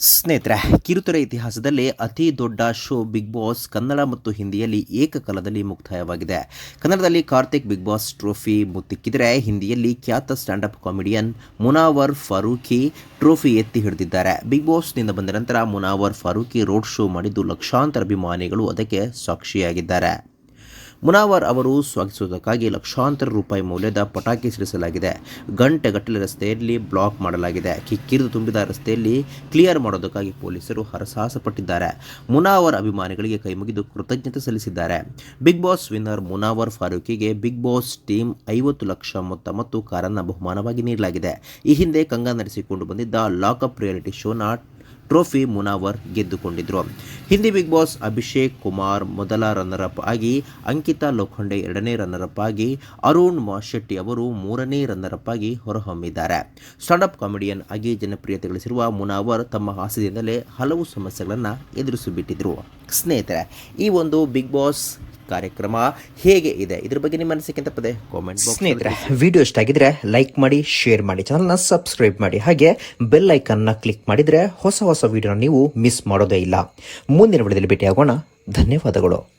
ಸ್ನೇಹಿತರೆ, ಕಿರುತೆರೆ ಇತಿಹಾಸದಲ್ಲಿ ಅತಿ ದೊಡ್ಡ ಶೋ ಬಿಗ್ ಬಾಸ್ ಕನ್ನಡ ಮತ್ತು ಹಿಂದಿಯಲ್ಲಿ ಏಕಕಾಲದಲ್ಲಿ ಮುಕ್ತಾಯವಾಗಿದೆ. ಕನ್ನಡದಲ್ಲಿ ಕಾರ್ತಿಕ್ ಬಿಗ್ ಬಾಸ್ ಟ್ರೋಫಿ ಮುತ್ತಿಕ್ಕಿದರೆ ಹಿಂದಿಯಲ್ಲಿ ಖ್ಯಾತ standup comedian Munawar Faruqui trophy ಎತ್ತಿ ಹಿಡಿದಿದ್ದಾರೆ. ಬಿಗ್ ಬಾಸ್ನಿಂದ ಬಂದ ನಂತರ ಮುನಾವರ್ ಫಾರೂಕಿ ರೋಡ್ ಶೋ ಮಾಡಿದ್ದು ಲಕ್ಷಾಂತರ ಅಭಿಮಾನಿಗಳು ಅದಕ್ಕೆ ಸಾಕ್ಷಿಯಾಗಿದ್ದಾರೆ. ಮುನಾವರ್ ಅವರು ಸ್ವಾಗತಿಸುವುದಕ್ಕಾಗಿ ಲಕ್ಷಾಂತರ ರೂಪಾಯಿ ಮೌಲ್ಯದ ಪಟಾಕಿ ಸಿಡಿಸಲಾಗಿದೆ. ಗಂಟೆಗಟ್ಟಲೆ ರಸ್ತೆಯಲ್ಲಿ ಬ್ಲಾಕ್ ಮಾಡಲಾಗಿದೆ. ಕಿಕ್ಕಿರಿದು ತುಂಬಿದ ರಸ್ತೆಯಲ್ಲಿ ಕ್ಲಿಯರ್ ಮಾಡೋದಕ್ಕಾಗಿ ಪೊಲೀಸರು ಹರಸಾಹಸ ಪಟ್ಟಿದ್ದಾರೆ ಮುನಾವರ್ ಅಭಿಮಾನಿಗಳಿಗೆ ಕೈಮುಗಿದು ಕೃತಜ್ಞತೆ ಸಲ್ಲಿಸಿದ್ದಾರೆ. ಬಿಗ್ ಬಾಸ್ ವಿನ್ನರ್ ಮುನಾವರ್ ಫಾರೂಕಿಗೆ ಬಿಗ್ ಬಾಸ್ ಟೀಮ್ ಐವತ್ತು ಲಕ್ಷ ಮೊತ್ತ ಮತ್ತು ಕಾರನ್ನು ಬಹುಮಾನವಾಗಿ ನೀಡಲಾಗಿದೆ. ಈ ಹಿಂದೆ ಕಂಗಾ ನಡೆಸಿಕೊಂಡು ಬಂದಿದ್ದ ಲಾಕಪ್ ರಿಯಾಲಿಟಿ ಶೋನ ಟ್ರೋಫಿ ಮುನಾವರ್ ಗೆದ್ದುಕೊಂಡಿದ್ರು. ಹಿಂದಿ ಬಿಗ್ ಬಾಸ್ ಅಭಿಷೇಕ್ ಕುಮಾರ್ ಮೊದಲ ರನ್ನರ್ ಅಪ್ ಆಗಿ, ಅಂಕಿತಾ ಲೋಖಂಡೆ ಎರಡನೇ ರನ್ನರ್ ಅಪ್ ಆಗಿ, ಅರುಣ್ ಶೆಟ್ಟಿ ಅವರು ಮೂರನೇ ರನ್ನರ್ ಅಪ್ ಆಗಿ ಹೊರಹೊಮ್ಮಿದ್ದಾರೆ. ಸ್ಟಾಂಡಪ್ ಕಾಮಿಡಿಯನ್ ಆಗಿ ಜನಪ್ರಿಯತೆ ಗಳಿಸಿರುವ ಮುನಾವರ್ ತಮ್ಮ ಹಾಸ್ಯದಿಂದಲೇ ಹಲವು ಸಮಸ್ಯೆಗಳನ್ನು ಎದುರಿಸಿಬಿಟ್ಟಿದ್ರು. ಸ್ನೇಹಿತರೆ, ಈ ಒಂದು ಬಿಗ್ ಬಾಸ್ ಕಾರ್ಯಕ್ರಮ ಹೇಗೆ ಇದೆ? ಇದ್ರ ಬಗ್ಗೆ ನಿಮ್ಮ ಅನಿಸಿಕೆ ಅಂತ ಪದೇ? ಕಾಮೆಂಟ್ ಸ್ನೇಹಿತರೆ ವಿಡಿಯೋ ಇಷ್ಟ ಆಗಿದ್ರೆ ಲೈಕ್ ಮಾಡಿ ಶೇರ್ ಮಾಡಿ ಚಾನಲ್ನ ಸಬ್ಸ್ಕ್ರೈಬ್ ಮಾಡಿ. ಹಾಗೆ ಬೆಲ್ ಐಕನ್ನ ಕ್ಲಿಕ್ ಮಾಡಿದ್ರೆ ಹೊಸ ಹೊಸ ವಿಡಿಯೋನ ನೀವು ಮಿಸ್ ಮಾಡೋದೇ ಇಲ್ಲ. ಮುಂದಿನ ವಿಡಿಯೋದಲ್ಲಿ ಭೇಟಿಯಾಗೋಣ. ಧನ್ಯವಾದಗಳು.